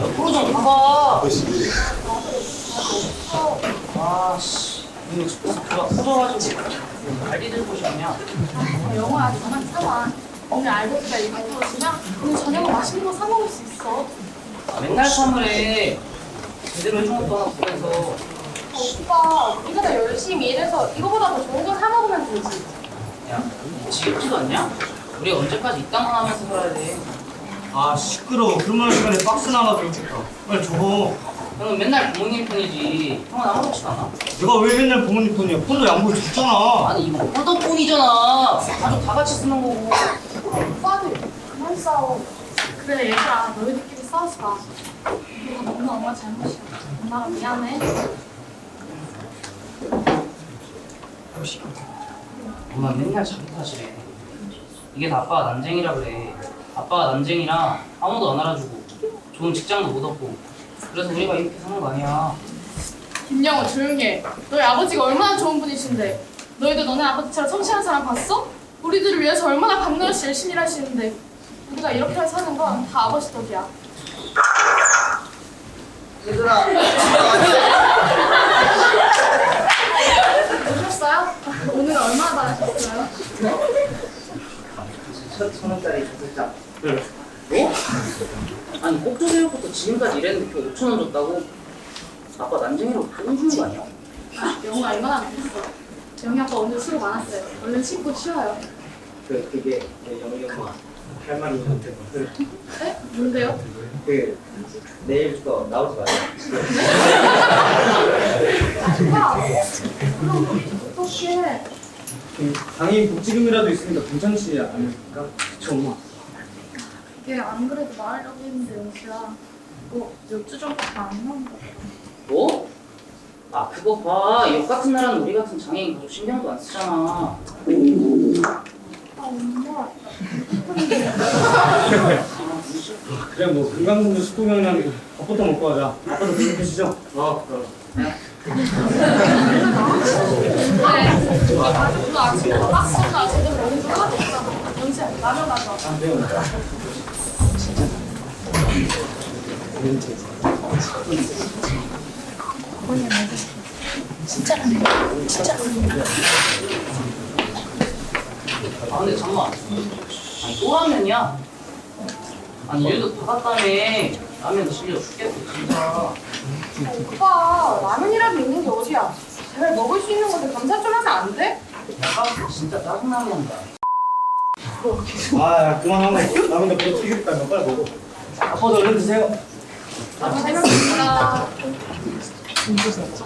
옆으로 좀 가봐. 아 씨, 이거 집에서 그가 커져가지고 발디 들 곳이 아니야. 영화야 저만 참아 오늘 알고기가 일만 떨어지면 오늘 저녁에 맛있는 거 사 먹을 수 있어 맨날 참으래. 제대로 해준 것도 하나 보내서 어, 오빠 우리가 더 열심히 일해서 이거보다 더 좋은 거 사 먹으면 되지 야, 지겹지도 않냐? 우리 언제까지 이딴만 하면서 살아야 돼? 아 시끄러워 그런 시간에 박스 나눠서 좋겠다 빨리 줘봐 형은 맨날 부모님 편이지. 형은 아무렇지도 않아. 내가 왜 맨날 부모님 폰이야 폰도 양보해 줬잖아 아니 이거 폴더폰이잖아. 가족 다 같이 쓰는 거고. 오빠들 그만 싸워 그래 얘들아 너희들끼리 싸우지 마 이거 다 엄마 엄마 잘못이야 엄마가 미안해 엄마 맨날 탓이래. 이게 다 아빠가 난쟁이라 그래. 아빠가 난쟁이라 아무도 안 알아주고 좋은 직장도 못 얻고 그래서 우리가 이렇게 사는 거 아니야. 김영호 조용히 해 너희 아버지가 얼마나 좋은 분이신데 너희도 너네 아버지처럼 성실한 사람 봤어? 우리들을 위해서 얼마나 밤낮이 열심히 일하시는데 우리가 이렇게 사는 건 다 아버지 덕이야 얘들아. 오셨어요? 오늘 얼마나 받으셨어요? 천 원짜리 줬자. 뭐? 아니 꼭두새우부터 지금까지 일했는데 그 5천 원 줬다고? 아빠 난쟁이라고 돈 주는 거 아니야? 영호 얼마나 못했어 영희 아빠 오늘 수고 많았어요 얼른 씻고 쉬어요 그 그게 그 영희 엄마 할 말이 있는데 그, 네? 뭔데요? 그 내일부터 나오지 마요. 오빠 그럼 어떡해 그 장애인 복지금이라도 있으니까 괜찮지 않을까? 그쵸 엄마 이게 안 그래도 말하려고 했는데 영수야 이거 몇주 전부터 안 나온다 뭐? 아 그거 봐. 옆 같은 나라는 우리 같은 장애인 가족 신경도 안 쓰잖아. 아 엄마 그래 뭐 금강공주 식구경이랑 밥부터 먹고 하자 아빠도 부족해시죠? 어 그럼 그 아 근데 잠깐만. 아니 일도 받았다며. 라면 실려 죽겠어 진짜. 오빠 라면이라도 있는 게 어디야? 제발 먹을 수 있는 건데 감사 좀 하면 안 돼? 내가 진짜 짜증나게 한다. 아 그만하고 라면도 별로 튀겼다. 빨리 먹어. 아빠도 얼른 드세요. 잘 먹겠습니다.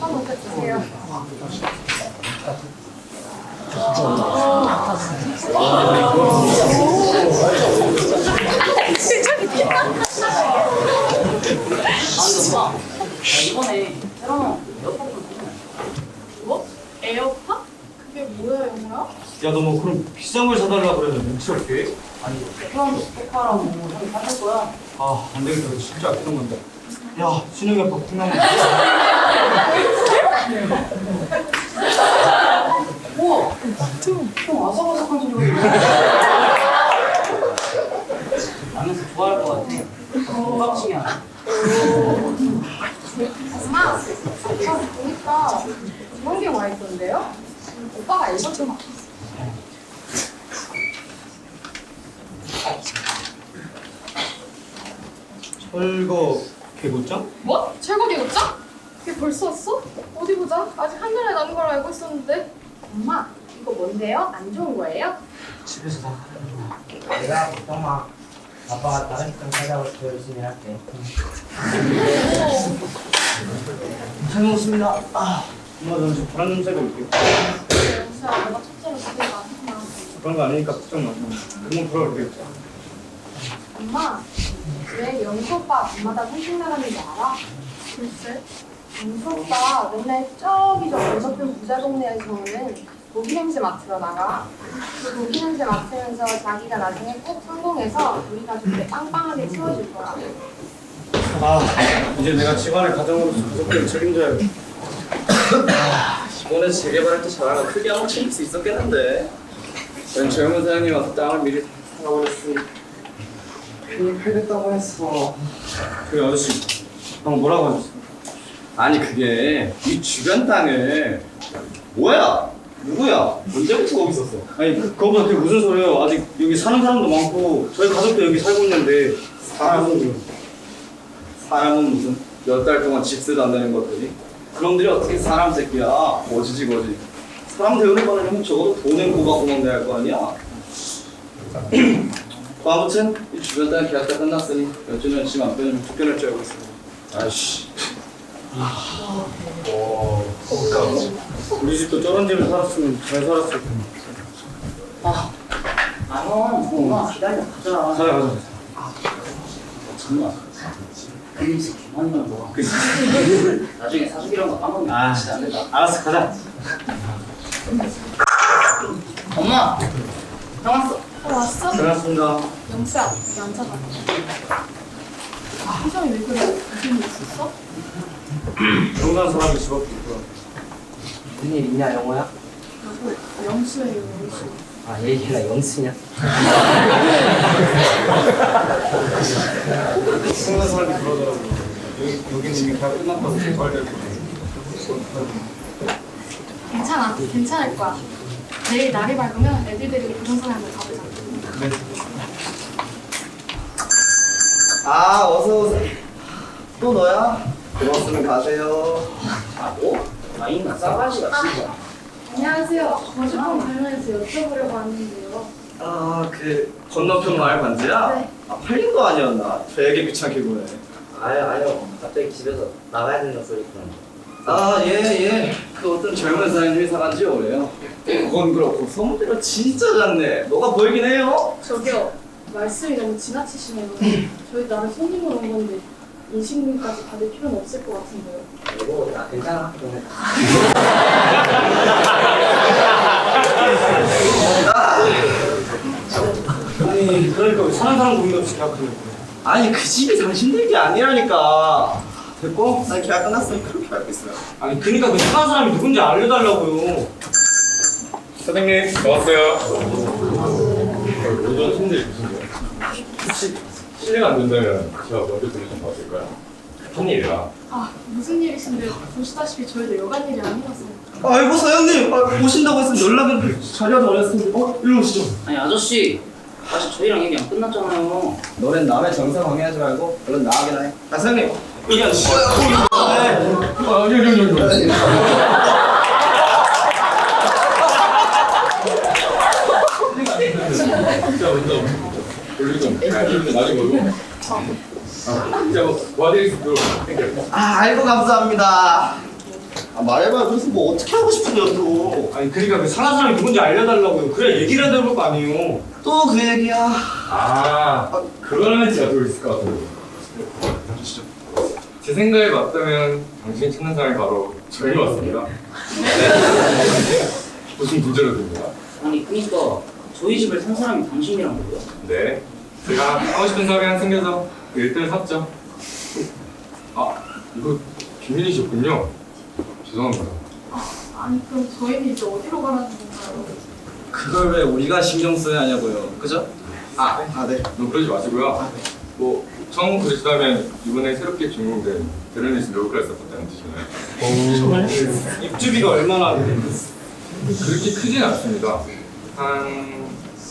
한번 먹게 드세요. 아 근데 엄마. 나 이번에 새로 나온 에어컨 뭐? 에어팟? 그게 뭐야 영호야? 야 너 뭐 그럼 비싼 걸 사달라 혹시 어떻게? 아니 테크란도 스포카라고 형이 사줄 거야. 아 안되겠다 이거 진짜 아끼는 건데 야 신영이 아빠 콩나물 우와! 형 아삭아삭한 소리가 나면서 좋아할 것 같아. 호박치기야. 보니까 그런 게 와 있던데요? 오빠가 읽었잖아. 철거 개고장? 뭐? 철거기 옷장? 그게 벌써 왔어? 어디 보자. 아직 한 달에 남은 걸로 알고 있었는데. 엄마, 이거 뭔데요? 안 좋은 거예요? 집에서 다 내가 걱정 마. 아빠가 다른 찾아올 때 열심히 할게. 잘 먹었습니다 아 엄마 저는 지금 불안 냄새가 그래, 영수야, 내가 첫째로 기대 많구나. 그런 거 아니니까 걱정 마 금방 돌아올게 엄마, 왜 영수 오빠 밤마다 산책 나가는지 알아? 글쎄. 영수 오빠 맨날 저기 저 건너편 부자 동네에서는 고기 냄새 맡으러 나가. 그 고기 냄새 맡으면서 자기가 나중에 꼭 성공해서 우리 가족들 빵빵하게 채워줄 거야. 아 이제 내가 집안의 가정으로서 가족들을 책임져야 이번에 재개발할 때 잘하면 크게 한번 챙길 수 있었겠는데. 전 젊은 사장님 와서 땅을 미리 사가버렸으니 괜히 팔겠다고 했어. 그 아저씨 방금 뭐라고 하셨어? 아니 그게 이 주변 땅을 뭐야? 누구야? 언제부터 거기 있었어? 아니 그- 그거보다 그게 무슨 소리예요? 아직 여기 사는 사람도 많고 저희 가족도 여기 살고 있는데 사람은 사람은 무슨 몇 달 동안 집세도 안 내는 것들이 그놈들이 어떻게 사람 새끼야? 거지지 거지. 사람 대우를 받으려면 적어도 돈은 고가고만 내야 할 거 아니야? 뭐 아무튼 이 주변 땅 계약 다 끝났으니 몇 주년 지금 안 빼면 쫓겨날 줄 알고 있습니다. 아이씨 우리 집도 저런 집에 살았으면 잘 살았을 텐데 아, 형, 엄마 기다려 가자. 가자 가자 정 말. 금식 그만이면 뭐. 나중에 사주기란 거 까먹으면 아 진짜 안 된다. 알았어 가자 엄마, 형 왔어. 어, 왔어? 고맙습니다 영수야, 여기 앉아봐. 아, 표정이 왜 그래? 무슨 일 있었어? 정상 사람이 집 앞에 있더라 무슨 일 있냐 영호야? 영수예요, 영수. 아 얘기나 영수냐? 정상 사람이 그러더라고 여기, 여기는 이미 다 끝났다고 빨리 괜찮아, 괜찮을 거야. 내일 날이 밝으면 애들 데리고 부동산에 한번 가보자. 아 어서 오세요. 또 너야? 고맙으면 가세요. 아, 뭐? 아, 인간 싸가지가 진짜. 안녕하세요. 거주권 관련해서 여쭤보려고 왔는데요. 아 그 건너편 마을 반지야? 네. 아 팔린 거 아니었나? 되게 귀찮게 구네. 아유 아유 갑자기 집에서 나가야 되는 소리 그런 아, 예, 예. 그 어떤 젊은 사장님이 사간 지 오래요. 그건 그렇고, 소문대로 진짜 작네. 너가 보이긴 해요? 저기요, 말씀이 너무 지나치시네요. 저희 나는 손님으로 온 건데 인식문까지 받을 필요는 없을 것 같은데요. 이거 나 괜찮아 아니 그러니까 왜 사는 사람 고민 없이 계약하는 거야 아니, 그 집이 당신들 게 아니라니까. 됐고, 난 계약 끝났으니 그렇게 알고 있어요. 아니 그러니까 그 사는 사람이 누군지 알려달라고요 사장님 나왔어요. 오전 무슨 일? 혹시 실례가 안 된다면 제가 먼저 봐도 될까요? 한 일이라. 아, 무슨 일이신데 보시다시피 저희도 여간 일이 아니라서. 아이고, 사장님. 아, 오신다고 했으면 연락은 자리하도 안 했을 텐데. 어, 일로 오시죠. 아니, 아저씨. 아직 저희랑 얘기 안 끝났잖아요. 너넨 남의 정상 방해하지 말고 얼른 나가게나 해. 아, 사장님. 이게 아저씨 아, 여기, 여기, 여기. 여기. 자, 먼저 올리 좀. 아. 아, 자, 뭐. 아, 아이고, 감사합니다. 아, 말해봐요. 그래서 뭐 어떻게 하고 싶은데요, 또. 아니 그러니까 그 사는 사람이 누군지 알려달라고요 그래야 얘기를 될거 아니에요 또 그 얘기야. 아, 그거는 제가 또 있을 것 같아요. 제 생각에 맞다면 당신이 찾는 사람이 바로 저희 맞습니다. 네. 무슨 문제로 됩니다. 아니, 그니까 저희 집을 산 사람이 당신이란 거예요? 네. 제가 하고 싶은 사업이 하나 생겨서 그 일대를 샀죠. 아, 이거 비밀이셨군요. 죄송합니다. 아니, 그럼 저희는 이제 어디로 가라는 건가요? 그걸 왜 우리가 신경 써야 하냐고요. 그죠? 아, 아, 네. 너무 그러지 마시고요. 뭐 처음 그러시다면 이번에 새롭게 준공된 베르니스 로컬 서포트라는 뜻이나요? 입주비가 얼마나 돼? 그렇게 크진 않습니다. 한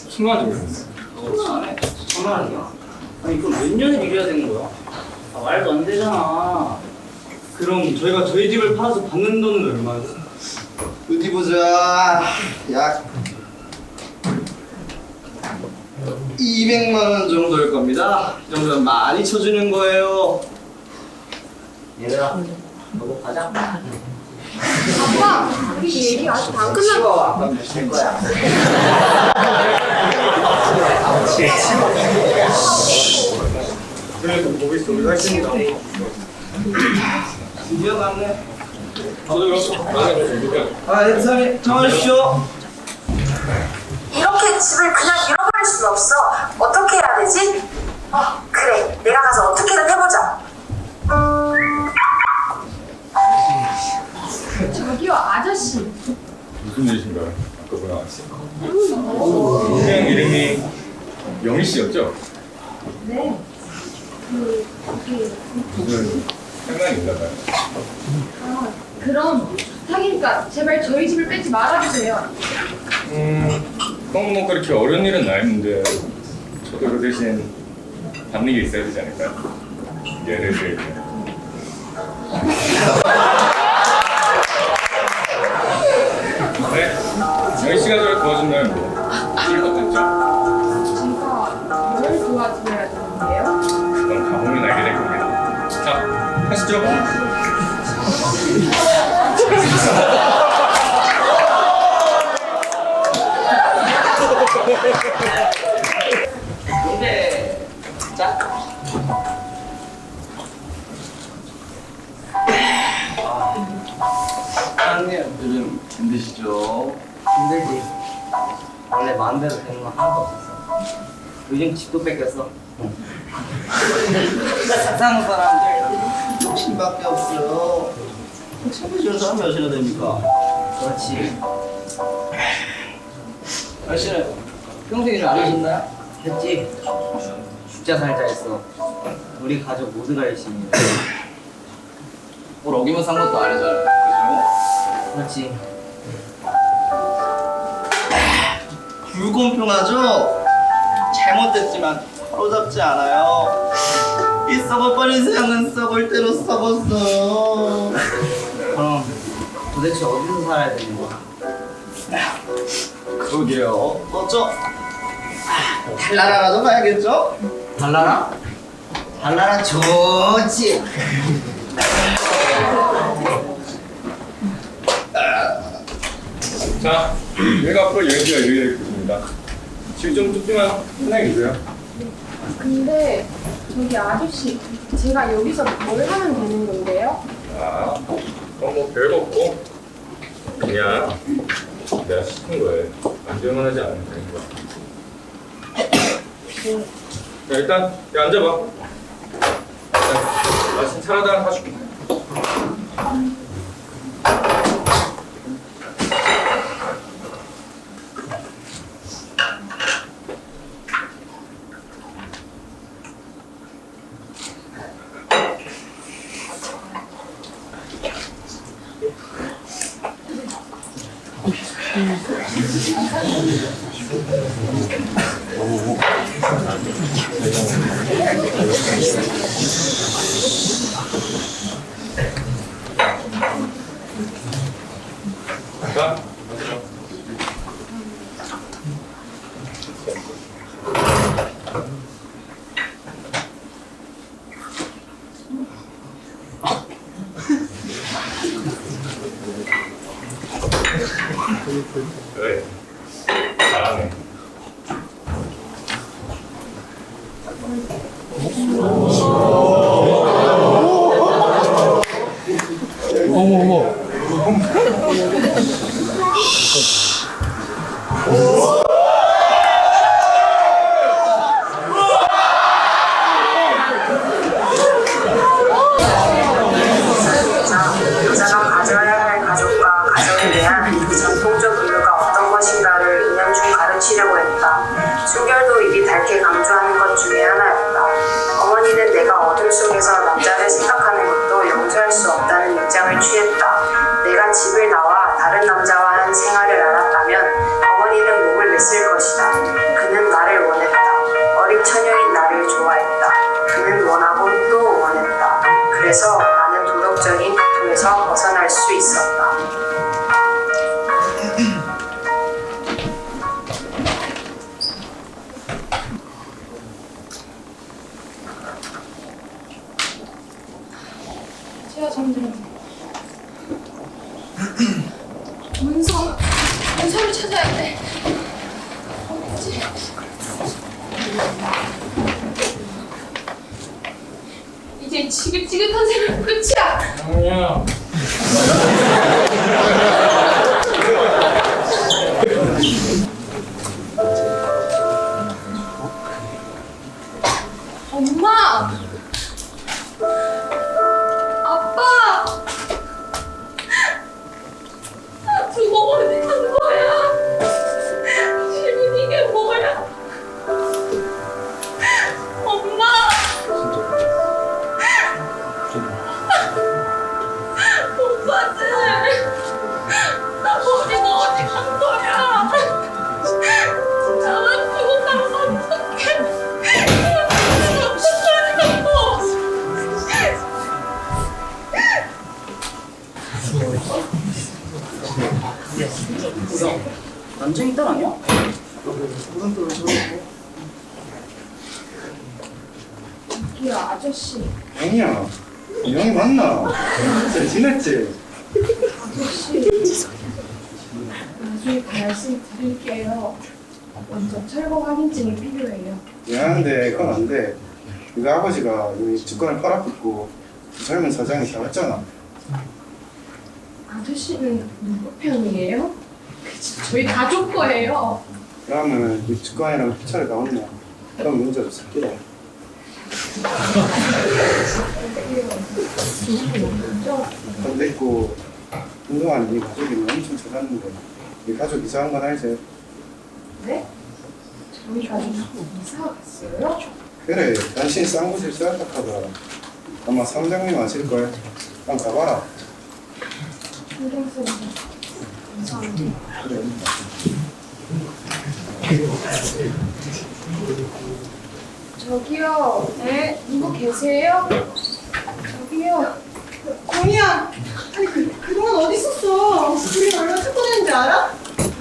천만 원 정도입니다. 천만 천만 원이야? 아니, 그럼 몇 년을 일해야 되는 거야? 아, 말도 안 되잖아. 그럼 저희가 저희 집을 팔아서 받는 돈은 얼마죠? 어디 보자. 약 200만 원 정도일 겁니다. 이 정도면 많이 쳐주는 거예요. 얘들아 너도 가자 아빠, 우리 얘기 아직 안 끝났어. 아빠 거야 그래도 보고 있어 우리가 했으니까 드디어 준비해야 아, 네, 사장님, 정하십시오. 이렇게 집을 그냥 잃어버릴 순 없어. 영희 씨였죠? 네. 그, 그게. 무슨 상관이 있나 봐요. 아, 그럼 부탁이니까 제발 저희 집을 빼지 말아주세요. 음, 그럼 뭐 그렇게 어려운 일은 아닌데 저도 그 대신 받는 게 있어야 되지 않을까요? 예를 들면 네? 영희 씨가 저를 도와준다면 뭐 것도 있죠? 도와드려야 되는데요? 그건 가보면 알게 될 겁니다. 자, 하시죠. 근데 자 사장님 요즘 힘드시죠? 힘들지 원래 마음대로 되는 건 하나도 없었어 요즘 집도 뺏겼어 세상 사람들 욕심밖에 없어요. 참으시는 사람 몇이나 됩니까? 그렇지 아저씨는 평소에 일안 하셨나요? 했지 죽자 살자 했어 우리 가족 모두가 열심히 해. 뭘 어기면 산 것도 아니잖아요. 그죠? 그렇지 불공평하죠? 잘못됐지만 바로잡지 않아요. 이 썩어버린 세상은 썩을 대로 썩었어요. 그럼 도대체 어디서 살아야 되는 거야? 그러게요. 어쩌? 달나라라도 가야겠죠? 달라라? 달라라 좋지 자, 여기가 앞으로 이르게 될 곳입니다. 집좀 좁지만 편하게 계세요. 근데 저기 아저씨 제가 여기서 뭘 하면 되는 건데요? 아, 뭐 별거 없고 그냥 내가 시킨 거에 안전만 하지 않으면 되는 거야. 자, 일단 야, 앉아봐. 마신 차라도 하나 사줄게. Thank you. Oh, 야, 난쟁이 딸 아니야? 이 아저씨, 영희야, 영희 맞나? 잘 지냈지? 아저씨. 나중에 말씀 드릴게요. 먼저 철거 확인증이 필요해요. 미안한데 그건 안 돼. 우리 아버지가 여기 직권을 팔아먹고 젊은 사장이 사왔잖아. 아저씨는 누구 편이에요? 그치, 저희 가족 거예요. 그러면 이 직권이랑 피차를 나왔네. 그럼 문제 없어. 그래. 근데 있고 그동안 네 가족이 엄청 잘났는데 네 가족 이상한 건 알지? 네? 저희 가족 이사 갔어요? 그래, 당신 쌍구실 쌀딱하더라. 아마 사무장님 아실 거야. 한번 가봐라. 감사합니다. 저기요. 네? 누구 계세요? 저기요. 정이야. 아니 그 그동안 어디 있었어? 우리 얼마나 축구했는지 알아?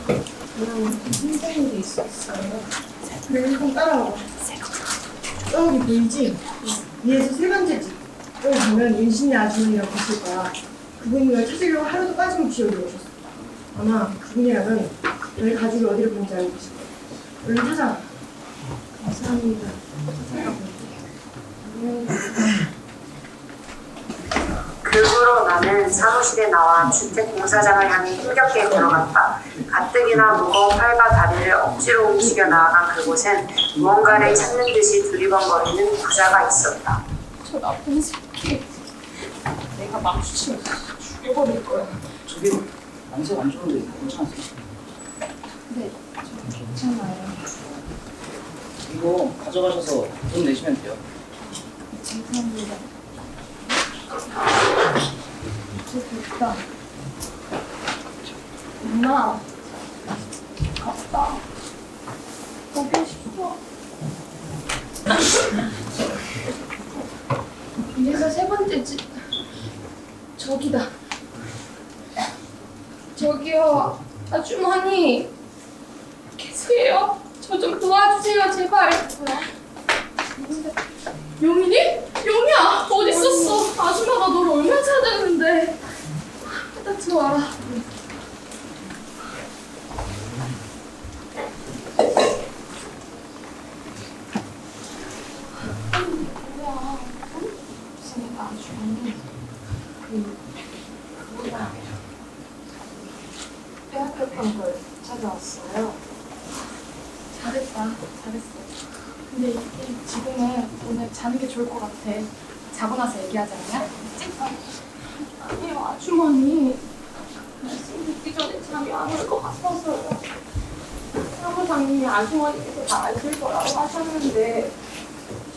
그냥 선생님도 있었어요. 그래 일단 따라와. 저기 보이지? 위에서 세 번째 집. 여기 보면 윤신이 아주머니라고 계실 거야. 그분을 찾으려고 하루도 빠짐없이 여기 오셨어. 아마 그분이라면 너희 가족이 어디를 보는지 알고 계실 거야. 얼른 찾아. 감사합니다. 그 후로 나는 사무실에 나와 주택 공사장을 향해 힘겹게 걸어갔다. 가뜩이나 무거운 팔과 다리를 억지로 움직여 나아간 그곳엔 무언가를 찾는 듯이 두리번거리는 부자가 있었다. 저 나쁜 새끼. 내가 마주치면 죽여버릴 거야. 저기 안색 안 좋은데 괜찮으세요? 네, 저 괜찮아요. 이거 가져가셔서 돈 내시면 돼요. 죄송합니다. 이제 됐다. 엄마, 갔다. 보고 싶어. 위에서 세 번째 집. 저기다. 저기요, 아주머니. 계세요? 저 좀 도와주세요, 제발. 용인이? 용이야 어디 있었어? 아줌마가 너를 얼마나 찾았는데 일단 들어와라 뭐야 무슨 애가 아주머니 그 그거다 빼앗겼던 걸 찾아왔어요 잘했다 잘했어 근데 이- 지금은 오늘 자는 같아. 자고 나서 얘기하자, 그냥? 아니요, 아주머니. 말씀 듣기 전에 잠이 안 올 것 같아서요. 사무장님이 아주머니께서 다 아실 거라고 하셨는데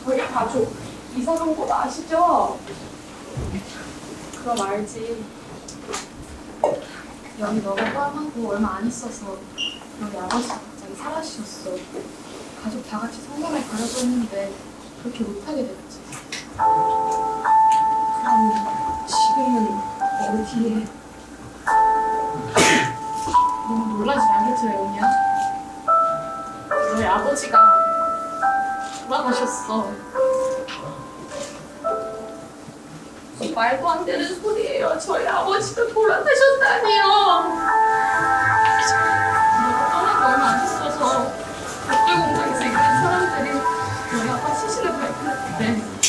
저희 가족 이사 간곳 아시죠? 그럼 알지. 여기 너가 포함하고 얼마 안 있어서 여기 아버지가 갑자기 사라지셨어. 가족 다 같이 성당을 가려고 했는데 그렇게 못하게 됐지. 그럼 지금은 어디에? 너무 놀라지 않겠죠, 영이야? 너희 아버지가 돌아가셨어. 말도 안 되는 소리예요. 저희 아버지가 돌아가셨다니요. 내가 떠나고 얼마 안 있어서 벽돌 공장에서 일하는 사람들이 저희 아빠 시신을 발견했대.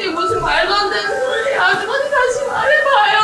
이게 무슨 말도 안 되는 소리야. 아주머니 다시 말해봐요.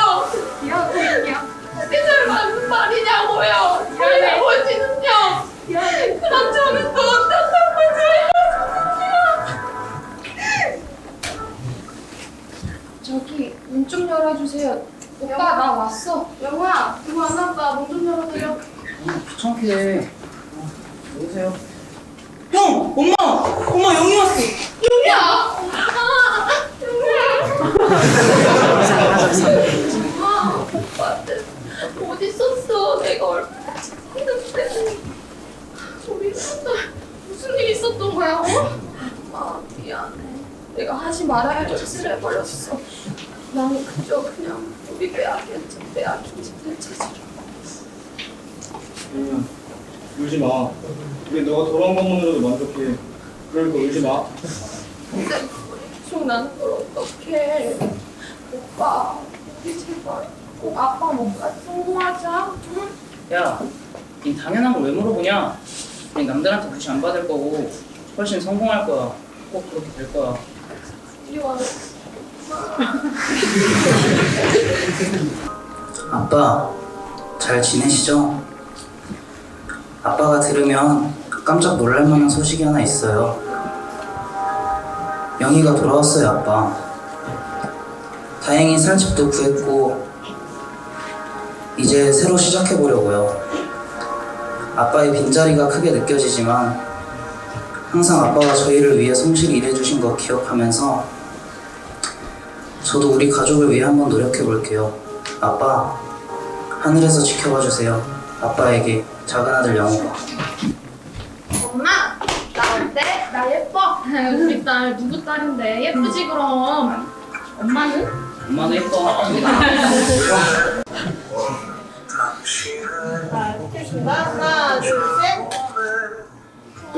버렸어 나는 그저 그냥 우리 빼앗긴 빼앗긴 집들 찾으러. 응. 울지 마. 우리 너가 돌아온 것만으로도 만족해. 그러니까 울지 마. 근데 총 나는 걸 어떡해. 오빠, 우리 제발 꼭 아빠 목까지 성공하자. 응? 야, 니 당연한 걸 왜 물어보냐? 니 남들한테 무시 안 받을 거고 훨씬 성공할 거야. 꼭 그렇게 될 거야. 이리 와. 아빠, 잘 지내시죠? 아빠가 들으면 깜짝 놀랄 만한 소식이 하나 있어요. 영희가 돌아왔어요, 아빠. 다행히 살 집도 구했고, 이제 새로 시작해보려고요. 아빠의 빈자리가 크게 느껴지지만, 항상 아빠가 저희를 위해 성실히 일해주신 거 기억하면서, 저도 우리 가족을 위해 한번 노력해 볼게요. 아빠, 하늘에서 지켜봐 주세요. 아빠에게 작은 아들 영호가. 엄마, 나 어때? 나 예뻐. 우리 딸 누구 딸인데 예쁘지 그럼. 엄마는? 엄마도 예뻐. 자, 찍겠습니다. 하나, 둘, 셋.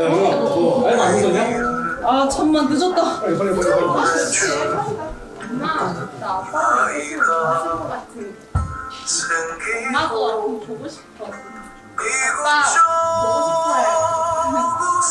야, 누나, 너 알바 안 믿었냐? 아 천만 늦었다. 빨리, 빨리, 빨리, 빨리. 엄마, 나 아빠랑 있었으면 좋았을 것 같은. 엄마도 보고 싶어. 아빠 보고 싶어요.